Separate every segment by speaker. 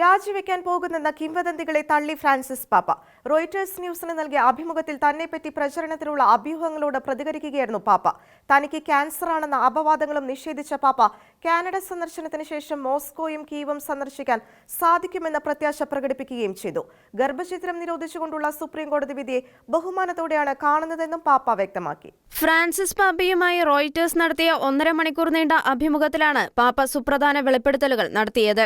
Speaker 1: രാജിവെക്കാൻ പോകുന്നെന്ന കിംവദന്തികളെ തള്ളി ഫ്രാൻസിസ് പാപ്പ. റോയിറ്റേഴ്സ് ന്യൂസിന് നൽകിയ അഭിമുഖത്തിൽ തന്നെപ്പറ്റി പ്രചരണത്തിലുള്ള അഭ്യൂഹങ്ങളോട് പ്രതികരിക്കുകയായിരുന്നു പാപ്പ. തനിക്ക് ക്യാൻസർ ആണെന്ന അപവാദങ്ങളും നിഷേധിച്ച പാപ്പ കാനഡ സന്ദർശനത്തിന് ശേഷം മോസ്കോയും കീവും സന്ദർശിക്കാൻ സാധിക്കുമെന്ന പ്രത്യാശ പ്രകടിപ്പിക്കുകയും ചെയ്തു. ഗർഭചിത്രം നിരോധിച്ചുകൊണ്ടുള്ള സുപ്രീം കോടതി വിധിയെ ബഹുമാനത്തോടെയാണ് കാണുന്നതെന്നും പാപ്പ വ്യക്തമാക്കി.
Speaker 2: ഫ്രാൻസിസ് പാപ്പയുമായി റോയിറ്റേഴ്സ് നടത്തിയ ഒന്നര മണിക്കൂർ നീണ്ട അഭിമുഖത്തിലാണ് പാപ്പ സുപ്രധാന വെളിപ്പെടുത്തലുകൾ നടത്തിയത്.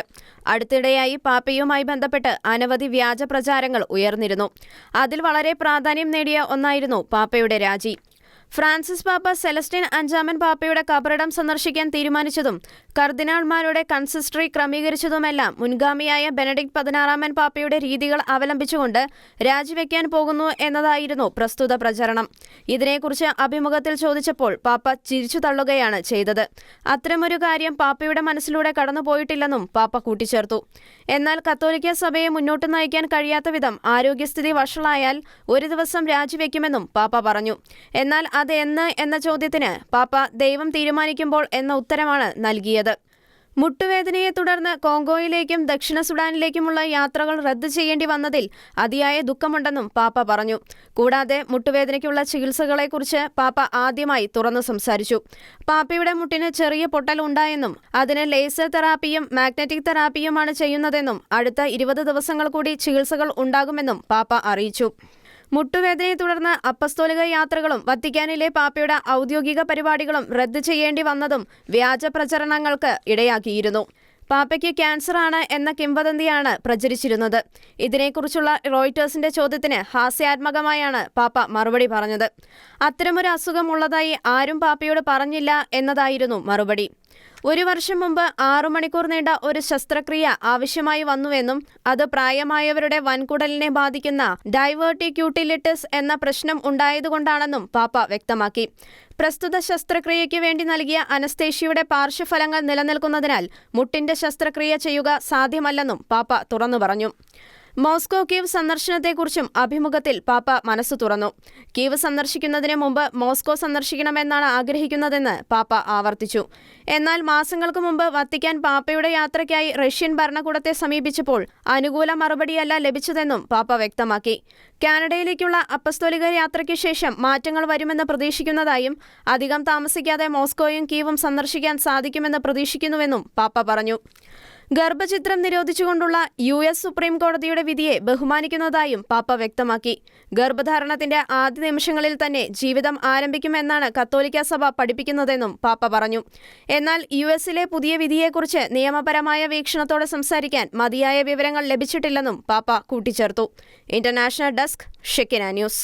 Speaker 2: അടുത്തിടെയായി പാപ്പയുമായി ബന്ധപ്പെട്ട് അനവധി വ്യാജ പ്രചാരങ്ങൾ ഉയർന്നിരുന്നു. അതിൽ വളരെ പ്രാധാന്യം നേടിയ ഒന്നായിരുന്നു പാപ്പയുടെ രാജി. ഫ്രാൻസിസ് പാപ്പ സെലസ്റ്റിൻ അഞ്ചാമൻ പാപ്പയുടെ കബറിടം സന്ദർശിക്കാൻ തീരുമാനിച്ചതും കർദിനാൾമാരുടെ കൺസിസ്റ്ററി ക്രമീകരിച്ചതുമെല്ലാം മുൻഗാമിയായ ബെനഡിക്ട് പതിനാറാമൻ പാപ്പയുടെ രീതികൾ അവലംബിച്ചുകൊണ്ട് രാജിവെക്കാൻ പോകുന്നു എന്നതായിരുന്നു പ്രസ്തുത പ്രചരണം. ഇതിനെക്കുറിച്ച് അഭിമുഖത്തിൽ ചോദിച്ചപ്പോൾ പാപ്പ ചിരിച്ചു തള്ളുകയാണ് ചെയ്തത്. അത്തരമൊരു കാര്യം പാപ്പയുടെ മനസ്സിലൂടെ കടന്നുപോയിട്ടില്ലെന്നും പാപ്പ കൂട്ടിച്ചേർത്തു. എന്നാൽ കത്തോലിക്ക സഭയെ മുന്നോട്ട് നയിക്കാൻ കഴിയാത്ത വിധം ആരോഗ്യസ്ഥിതി വഷളായാൽ ഒരു ദിവസം രാജിവെക്കുമെന്നും പാപ്പ പറഞ്ഞു. എന്നാൽ അത് എന്ന് എന്ന ചോദ്യത്തിന് പാപ്പ ദൈവം തീരുമാനിക്കുമ്പോൾ എന്ന ഉത്തരമാണ് നൽകിയത്. മുട്ടുവേദനയെ തുടർന്ന് കോങ്കോയിലേക്കും ദക്ഷിണ സുഡാനിലേക്കുമുള്ള യാത്രകൾ റദ്ദു ചെയ്യേണ്ടി വന്നതിൽ അതിയായ ദുഃഖമുണ്ടെന്നും പാപ്പ പറഞ്ഞു. കൂടാതെ മുട്ടുവേദനയ്ക്കുള്ള ചികിത്സകളെക്കുറിച്ച് പാപ്പ ആദ്യമായി തുറന്നു സംസാരിച്ചു. പാപ്പയുടെ മുട്ടിന് ചെറിയ പൊട്ടൽ ഉണ്ടായെന്നും അതിന് ലേസർ തെറാപ്പിയും മാഗ്നറ്റിക് തെറാപ്പിയുമാണ് ചെയ്യുന്നതെന്നും അടുത്ത ഇരുപത് ദിവസങ്ങൾ കൂടി ചികിത്സകൾ ഉണ്ടാകുമെന്നും പാപ്പ അറിയിച്ചു. മുട്ടുവേദനയെ തുടർന്ന് അപ്പസ്തോലിക യാത്രകളും വത്തിക്കാനിലെ പാപ്പയുടെ ഔദ്യോഗിക പരിപാടികളും റദ്ദു ചെയ്യേണ്ടി വന്നതും വ്യാജ പ്രചരണങ്ങൾക്ക് ഇടയാക്കിയിരുന്നു. പാപ്പയ്ക്ക് ക്യാൻസർ ആണ് എന്ന കിംവദന്തിയാണ് പ്രചരിച്ചിരുന്നത്. ഇതിനെക്കുറിച്ചുള്ള റോയിറ്റേഴ്സിന്റെ ചോദ്യത്തിന് ഹാസ്യാത്മകമായാണ് പാപ്പ മറുപടി പറഞ്ഞത്. അത്തരമൊരു അസുഖമുള്ളതായി ആരും പാപ്പയോട് പറഞ്ഞില്ല എന്നതായിരുന്നു മറുപടി. ഒരു വർഷം മുമ്പ് ആറു മണിക്കൂർ നീണ്ട ഒരു ശസ്ത്രക്രിയ ആവശ്യമായി വന്നുവെന്നും അത് പ്രായമായവരുടെ വൻകുടലിനെ ബാധിക്കുന്ന ഡൈവേർട്ടിക്യൂട്ടിലിറ്റിസ് എന്ന പ്രശ്നം ഉണ്ടായതുകൊണ്ടാണെന്നും പാപ്പ വ്യക്തമാക്കി. പ്രസ്തുത ശസ്ത്രക്രിയയ്ക്ക് വേണ്ടി നൽകിയ അനസ്തേഷ്യയുടെ പാർശ്വഫലങ്ങൾ നിലനിൽക്കുന്നതിനാൽ മുട്ടിന്റെ ശസ്ത്രക്രിയ ചെയ്യുക സാധ്യമല്ലെന്നും പാപ്പ തുറന്നു പറഞ്ഞു. മോസ്കോ കീവ് സന്ദർശനത്തെക്കുറിച്ചും അഭിമുഖത്തിൽ പാപ്പ മനസ്സ് തുറന്നു. കീവ് സന്ദർശിക്കുന്നതിന് മുമ്പ് മോസ്കോ സന്ദർശിക്കണമെന്നാണ് ആഗ്രഹിക്കുന്നതെന്ന് പാപ്പ ആവർത്തിച്ചു. എന്നാൽ മാസങ്ങൾക്ക് മുമ്പ് വത്തിക്കാൻ പാപ്പയുടെ യാത്രയ്ക്കായി റഷ്യൻ ഭരണകൂടത്തെ സമീപിച്ചപ്പോൾ അനുകൂല മറുപടിയല്ല ലഭിച്ചതെന്നും പാപ്പ വ്യക്തമാക്കി. കാനഡയിലേക്കുള്ള അപ്പസ്തോലിക യാത്രയ്ക്ക് ശേഷം മാറ്റങ്ങൾ വരുമെന്ന് പ്രതീക്ഷിക്കുന്നതായും അധികം താമസിക്കാതെ മോസ്കോയും കീവും സന്ദർശിക്കാൻ സാധിക്കുമെന്ന് പ്രതീക്ഷിക്കുന്നുവെന്നും പാപ്പ പറഞ്ഞു. ഗർഭചിത്രം നിരോധിച്ചുകൊണ്ടുള്ള യു എസ് സുപ്രീം കോടതിയുടെ വിധിയെ ബഹുമാനിക്കുന്നതായും പാപ്പ വ്യക്തമാക്കി. ഗർഭധാരണത്തിന്റെ ആദ്യ നിമിഷങ്ങളിൽ തന്നെ ജീവിതം ആരംഭിക്കുമെന്നാണ് കത്തോലിക്ക സഭ പഠിപ്പിക്കുന്നതെന്നും പാപ്പ പറഞ്ഞു. എന്നാൽ യു എസിലെ പുതിയ വിധിയെക്കുറിച്ച് നിയമപരമായ വീക്ഷണത്തോടെ സംസാരിക്കാൻ മതിയായ വിവരങ്ങൾ ലഭിച്ചിട്ടില്ലെന്നും പാപ്പ കൂട്ടിച്ചേർത്തു. International desk Shekina news.